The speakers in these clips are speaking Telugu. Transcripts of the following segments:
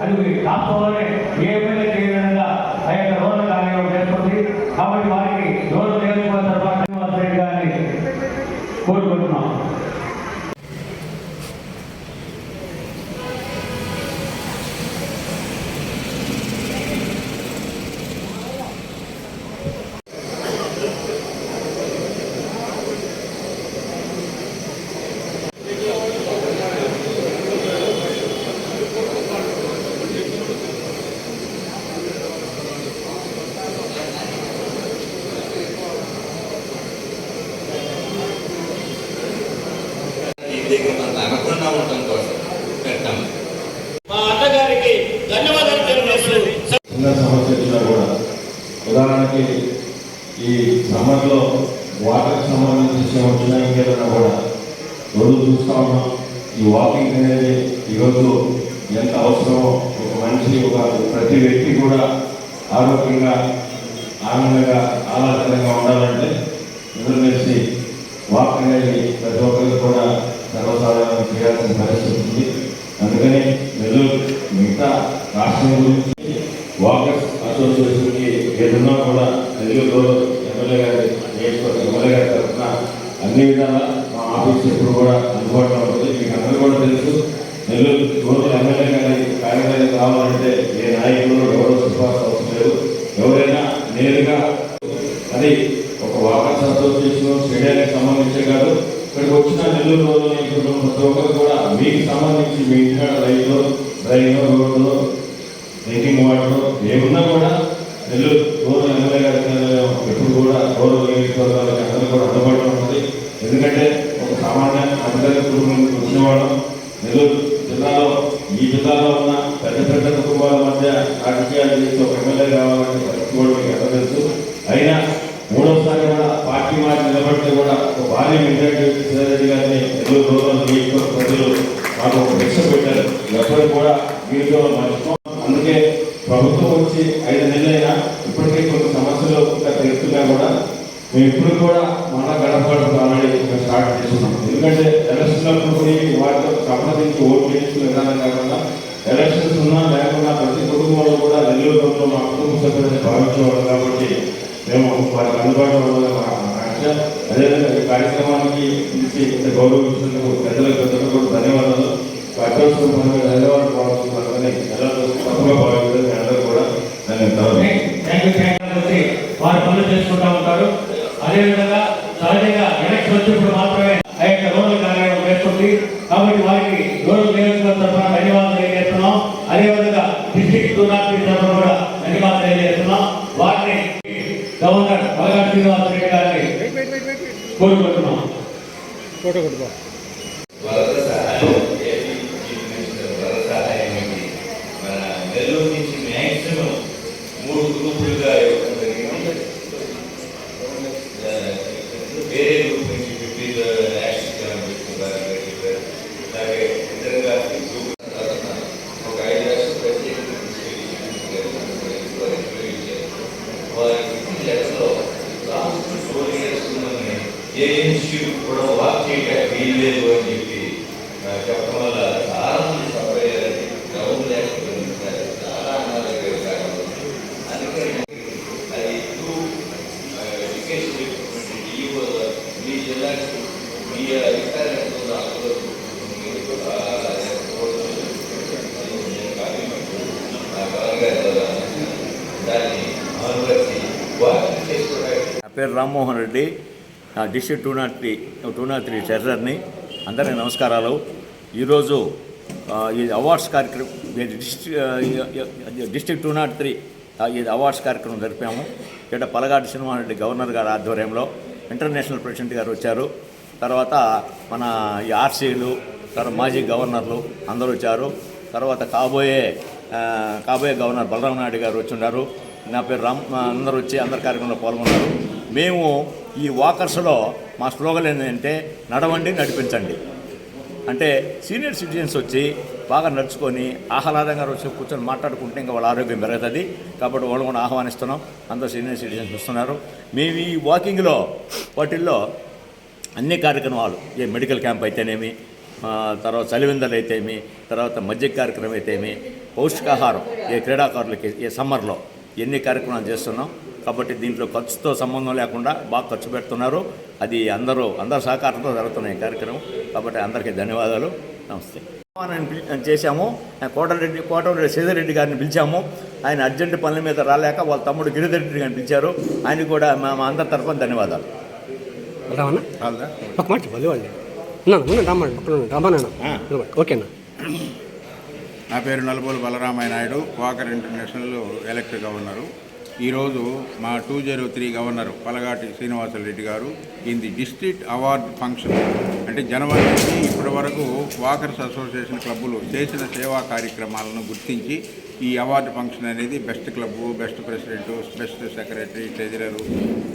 అది రాష్ట్రంలోనే ఏ ఎమ్మెల్యే చేయని విధంగా ఆ యొక్క రోడ్ల కార్యక్రమం చేస్తుంది కాబట్టి వారికి రోడ్లు నియోజకవర్గ తరఫున రెడ్డి గారిని కోరుకుంటున్నాం ఈ దగ్గర మనం అనకుండా ఉండటం కోసం పెట్టాం మా అన్నగారికి ధన్యవాదాలు తెలియజేస్తూ సమస్య కూడా ఉదాహరణకి ఈ సమ్మర్లో వాటర్కి సంబంధించిన వచ్చిన ఇంకేదైనా కూడా రోజు చూస్తా ఉన్నాం. ఈ వాకింగ్ అనేది ఈరోజు ఎంత అవసరమో ఒక మనిషి ఒక ప్రతి వ్యక్తి కూడా ఆరోగ్యంగా ఆనందంగా ఆహ్లాదకరంగా ఉండాలంటే నిద్ర వాక్ అనేది ప్రతి ఒక్కరికి కూడా సర్వసాధారణం చేయాల్సిన పరిస్థితి ఉంది అందుకని నెల్లూరు మిగతా రాష్ట్రం గురించి వాకర్స్ అసోసియేషన్కి ఏదన్నా కూడా నెల్లూరులో ఎమ్మెల్యే గారి నియోజకవర్గ ఎమ్మెల్యే గారి తరఫున అన్ని విధాలా మా ఆఫీస్ ఎప్పుడు కూడా అందుబాటులో ఉంటుంది మీకు అందరూ కూడా తెలుసు నెల్లూరు రోజు ఎమ్మెల్యే గారి కార్యాలయం కావాలంటే ఏ నాయకులు ఎవరో సిఫార్సు అవసరం లేదు ఎవరైనా నేరుగా అది ఒక వాకర్స్ అసోసియేషన్ స్టేడియానికి సంబంధించే కాదు. ఇక్కడికి వచ్చిన నెల్లూరు ప్రతి ఒక్కరు కూడా మీకు సంబంధించి మీ ఇంటికాడ రైలు డ్రైన్ రోడ్లు డ్రింకింగ్ వాటర్ ఏమున్నా కూడా నెల్లూరు రోజు ఎమ్మెల్యే గారి ఎప్పుడు కూడా గౌరవ నియోజకవర్గాలకు అందరూ కూడా అందుబాటులో ఉంటుంది. ఎందుకంటే ఒక సామాన్య అందరి కుటుంబం వచ్చినవాడు నెల్లూరు జిల్లాలో ఈ జిల్లాలో ఉన్న పెద్ద పెద్ద కుటుంబాల మధ్య రాజకీయాలు చేసి ఒక ఎమ్మెల్యే కావాలంటే పరిస్థితి కూడా మీకు ఎంత తెలుసు. అయినా మూడోసారి కూడా పార్టీ మాట నిలబడితే కూడా ఒక భారీ మెజార్టీ శ్రీరెడ్డి గారిని నెల్లూరు రోజుల నియోజకవర్గ ప్రజలు మాకు ఒక భిక్ష పెట్టారు. ఎప్పటికి కూడా వీటిలో మర్చిపో. అందుకే ప్రభుత్వం వచ్చి ఐదు నెలలైనా ఇప్పటికే కొన్ని సమస్యలు ఇంకా తెలుస్తున్నా కూడా మేము ఇప్పుడు కూడా మన గడప గడప ఆల్రెడీ స్టార్ట్ చేస్తున్నాం. ఎందుకంటే ఎలక్షన్ వాటితో సంప్రదించి ఓట్లు వేసుకునే విధానం కాకుండా ఎలక్షన్స్ ఉన్నా లేకుండా ప్రతి కుటుంబంలో కూడా నెల్లూరు మా కుటుంబ సభ్యులని భావించేవాళ్ళు కాబట్టి మేము వారికి అందుబాటులో ఆశ అదేవిధంగా ఈ కార్యక్రమానికి పిలిచి ఇంత గౌరవించినందుకు పెద్దలకు పెద్దలకు కూడా ధన్యవాదాలు. అత్యవసరం హైదరాబాద్ పోవాల్సిందని ఎలా తప్పుగా భావించారు అందరూ కూడా ధన్యవాదాలు వారు పనులు చేసుకుంటా ఉంటారు. అదేవిధంగా సహజంగా ఎలక్షన్ వచ్చినప్పుడు మాత్రమే ఆ యొక్క రోడ్ల కార్యక్రమం చేస్తుంది కాబట్టి వారికి రోడ్ల నియోజకవర్గ తరఫున ధన్యవాదాలు తెలియజేస్తున్నాం. అదేవిధంగా డిస్టిక్ టూర్నామెంట్ తరఫున కూడా గవర్నర్ బలగా శ్రీనివాస్ రెడ్డి గారిని కోరుకుంటున్నాం. వరద సహాయం ఏపీ చీఫ్ మినిస్టర్ వరద సహాయం ఏంటి మన నెల్లూరు నుంచి మ్యాక్సిమం మూడు గ్రూపులుగా ఇవ్వడం జరిగింది ఆ, వేరే గ్రూప్ నుంచి ఫిఫ్టీ యాక్షన్ పెట్టుకుంటారు చెప్పారు అలాగే ఇతరుగా గ్రూప్ తరఫున ఒక ఐదు లక్షలు ప్రత్యేకంగా వారికి లెక్కలో లాస్ట్ ఫోర్ ఇయర్స్ ఏ ఇన్స్టిట్యూట్ కూడా వాక్ చేయడానికి వీల్లేదు అని చెప్పి ఆ, చెప్పడం వల్ల చాలా మంది సఫర్ అయ్యారండి గ్రౌండ్ లేకపోయింది సార్. చాలా అనారోగ్య కారణం అందుకని అది టూ ఎడ్యుకేషన్ డిపార్ట్మెంట్ ఈఓ మీ జిల్లాకి మీ అధికారులు ఎంత ఉందో అందరూ మీరు కూడా నా బాగా దాన్ని అనువర్తి వాకింగ్ చేసుకోవడానికి నా పేరు Rammohan Reddy. District two naught three two naught three ట్రెజరర్ని అందరికీ నమస్కారాలు. ఈరోజు ఈ అవార్డ్స్ కార్యక్రమం district district two naught three ఇది అవార్డ్స్ కార్యక్రమం జరిపాము. ఇక్కడ పలగాటి శ్రీనివాసరెడ్డి గవర్నర్ గారి ఆధ్వర్యంలో ఇంటర్నేషనల్ ప్రెసిడెంట్ గారు వచ్చారు. తర్వాత మన ఈ ఆర్సీలు తర్వాత మాజీ గవర్నర్లు అందరూ వచ్చారు. తర్వాత కాబోయే కాబోయే గవర్నర్ బలరామ్ నాయుడు గారు వచ్చి ఉన్నారు. నా పేరు రామ్ అందరూ వచ్చి అందరి కార్యక్రమంలో పాల్గొన్నారు. మేము ఈ వాకర్స్లో మా స్లోగన్ ఏంటంటే నడవండి నడిపించండి. అంటే సీనియర్ సిటిజన్స్ వచ్చి బాగా నడుచుకొని ఆహ్లాదంగా వచ్చి కూర్చొని మాట్లాడుకుంటే ఇంకా వాళ్ళ ఆరోగ్యం పెరుగుతుంది కాబట్టి వాళ్ళు కూడా ఆహ్వానిస్తున్నాం. అందరూ సీనియర్ సిటిజన్స్ వస్తున్నారు. మేము ఈ వాకింగ్లో వాటిల్లో అన్ని కార్యక్రమాలు ఏ మెడికల్ క్యాంప్ అయితేనేమి తర్వాత చలివిందలు అయితేమి తర్వాత మజ్జిగ కార్యక్రమం అయితేమి పౌష్టికాహారం ఏ క్రీడాకారులకి ఏ సమ్మర్లో ఎన్ని కార్యక్రమాలు చేస్తున్నాం కాబట్టి దీంట్లో ఖర్చుతో సంబంధం లేకుండా బాగా ఖర్చు పెడుతున్నారు. అది అందరూ అందరి సహకారంతో జరుగుతున్నాయి ఈ కార్యక్రమం. కాబట్టి అందరికీ ధన్యవాదాలు. నమస్తే. చేశాము. ఆయన కోటరెడ్డి కోటరెడ్డి శ్రీధర్రెడ్డి గారిని పిలిచాము. ఆయన అర్జెంట్ పనుల మీద రాలేక వాళ్ళ తమ్ముడు గిరిధర్రెడ్డి గారిని పిలిచారు. ఆయనకు కూడా మా మా అందరి తరఫున ధన్యవాదాలు. ఒక మాట ఓకేనా నా పేరు Nalubolu Balaramayya Naidu. Walker international elect governor ఈరోజు మా two zero three governor Palagati Srinivasareddy గారు in the district award function. అంటే జనవరి నుంచి ఇప్పటి వరకు వాకర్స్ అసోసియేషన్ క్లబ్బులు చేసిన సేవా కార్యక్రమాలను గుర్తించి ఈ అవార్డు ఫంక్షన్ అనేది best club best president best secretary treasurer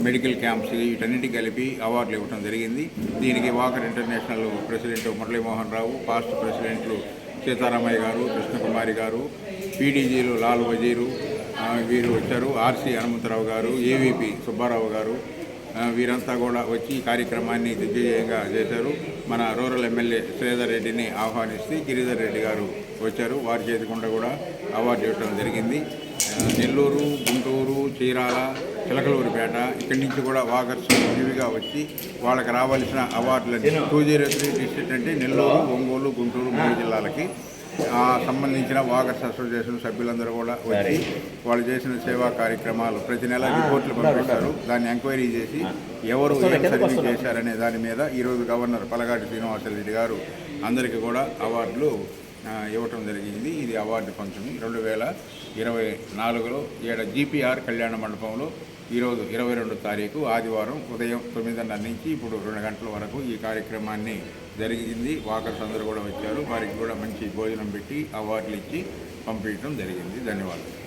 medical camps వీటన్నిటి కలిపి అవార్డులు ఇవ్వడం జరిగింది. దీనికి walker international president Muralimohan Rao past ప్రెసిడెంట్లు సీతారామయ్య గారు కృష్ణకుమారి గారు పీడీజీలు లాల్ వజీరు వీరు వచ్చారు. ఆర్సీ హనుమంతరావు గారు ఏవీపీ సుబ్బారావు గారు వీరంతా కూడా వచ్చి ఈ కార్యక్రమాన్ని దిగ్విజయంగా చేశారు. మన రూరల్ ఎమ్మెల్యే శ్రీధర్ రెడ్డిని ఆహ్వానిస్తే గిరిధర్ రెడ్డి గారు వచ్చారు. వారి చేతికుండా కూడా అవార్డు ఇవ్వడం జరిగింది. నెల్లూరు గుంటూరు చీరాల చిలకలూరుపేట ఇక్కడి నుంచి కూడా వాకర్స్ విరివిగా వచ్చి వాళ్ళకి రావాల్సిన అవార్డులన్నీ టూ జీరో త్రీ డిస్ట్రిక్ట్ అంటే నెల్లూరు ఒంగోలు గుంటూరు మూడు జిల్లాలకి సంబంధించిన వాకర్స్ అసోసియేషన్ సభ్యులందరూ కూడా వచ్చి వాళ్ళు చేసిన సేవా కార్యక్రమాలు ప్రతి నెల రిపోర్ట్లు పంపిస్తారు. దాన్ని ఎంక్వైరీ చేసి ఎవరు ఏం సర్వీస్ చేశారనే దాని మీద ఈరోజు గవర్నర్ పలగాటి శ్రీనివాసరెడ్డి గారు అందరికీ కూడా అవార్డులు ఇవ్వటం జరిగింది. ఇది అవార్డు ఫంక్షన్ రెండు వేల ఇరవై నాలుగులో ఏడ జీపీఆర్ కళ్యాణ మండపంలో ఈరోజు ఇరవై రెండు తారీఖు ఆదివారం ఉదయం తొమ్మిదిన్నర నుంచి ఇప్పుడు రెండు గంటల వరకు ఈ కార్యక్రమాన్ని జరిగింది. వాకర్స్ అందరూ కూడా వచ్చారు. వారికి కూడా మంచి భోజనం పెట్టి అవార్డులు ఇచ్చి పంపించడం జరిగింది. ధన్యవాదాలు.